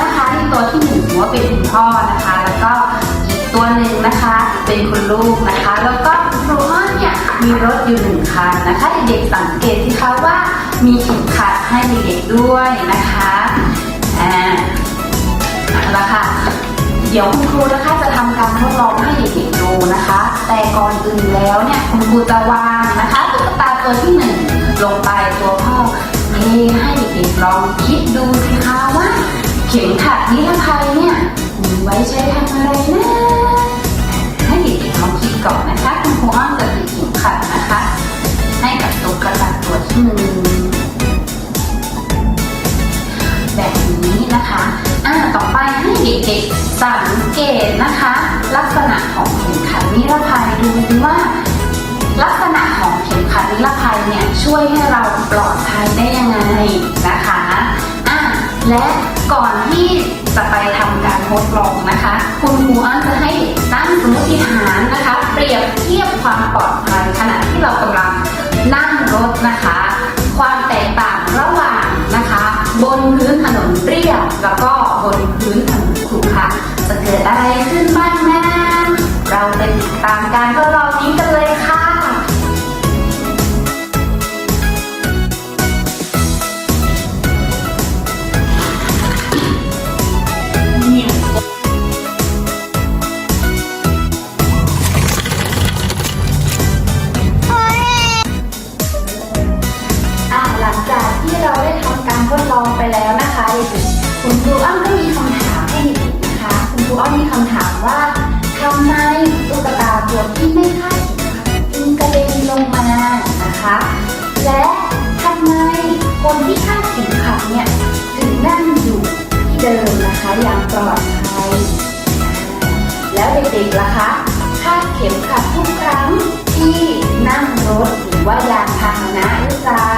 นะคะที่ตัวที่หนึ่งถือว่าเป็นคุณพ่อนะคะ แล้วก็อีกตัวหนึ่งนะคะเป็นคุณลูกนะคะ แล้วก็ครูอ้อนเนี่ยมีรถอยู่หนึ่งคันนะคะเด็กๆสังเกตสิคะว่ามีเข็มขัดให้เด็กๆด้วยนะคะอ่าละค่ะเดี๋ยวคุณครูนะคะจะทำการทดลองให้เด็กๆดูนะคะ แต่ก่อนอื่นแล้วเนี่ยคุณครูจะวางนะคะตุ๊กตาตัวที่หนึ่งลงไปตัวพ่อเทให้เด็กๆลอง เข็มขัดนิรภัยเนี่ยมีไว้ใช้ทำอะไรนะให้เด็กๆลองคิดก่อนนะคะคุณครูอ้อมจะติดเข็มขัดนะคะ ให้กับตุ๊กตาตัวที่หนึ่งแบบนี้นะคะอ่าต่อไปให้เด็กๆสังเกตนะคะ ลักษณะของเข็มขัดนิรภัยดูว่าลักษณะของเข็มขัดนิรภัยเนี่ยช่วยให้เราปลอดภัยได้ยังไงนะคะ และก่อนที่จะไปทำการทดลองนะคะ คุณครูอ้อนจะให้ตั้งสมมติฐานนะคะ เปรียบเทียบความปลอดภัยขณะที่เรากำลังนั่งรถนะคะ ความแตกต่างระหว่างนะคะ บนพื้นถนนเรียบแล้วก็ ไปแล้วนะคะเด็กๆคุณครูอ้อมก็มีคำถามให้เด็กๆนะคะ คุณครูอ้อมมีคำถามว่าทำไมตุ๊กตาตัวที่ไม่คาดเข็มขัดจึงกระเด็นลงมานะคะ และทำไมคนที่คาดเข็มขัดเนี่ยถึงนั่งอยู่ที่เดิมนะคะอย่างปลอดภัยแล้วเด็กๆล่ะคะคาดเข็มขัดทุกครั้งที่นั่งรถหรือว่ายานพาหนะหรือเปล่า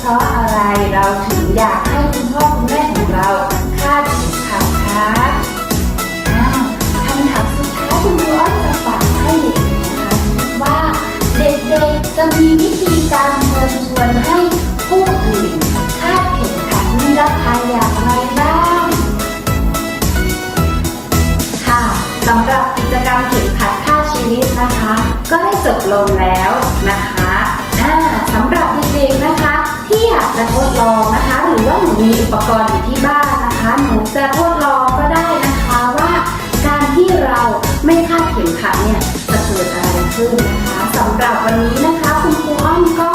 เพราะอะไรเราถึงอยากให้คุณพ่อคุณแม่ของเราคาดเข็มขัดคะอ่าคำถามสุดท้ายคุณครูอ้อยจะฝากให้เด็กนะคะว่าเด็กๆจะมีวิธีการเชิญชวนให้ผู้อื่นคาดเข็มขัดนิรภัยอย่างไรบ้างค่ะสำหรับกิจกรรมเข็มขัดฆ่าชีวิตนะคะ ก็ได้จบลงแล้วนะคะอ่าสำหรับเด็กๆนะคะ ทดลองนะคะ หรือว่าหนูมีอุปกรณ์อยู่ที่บ้านนะคะ หนูจะทดลองก็ได้นะคะว่าการที่เราไม่คาดเข็มขัดเนี่ยจะเกิดอะไรขึ้นนะคะสำหรับวันนี้นะคะ คุณครูอ้องก็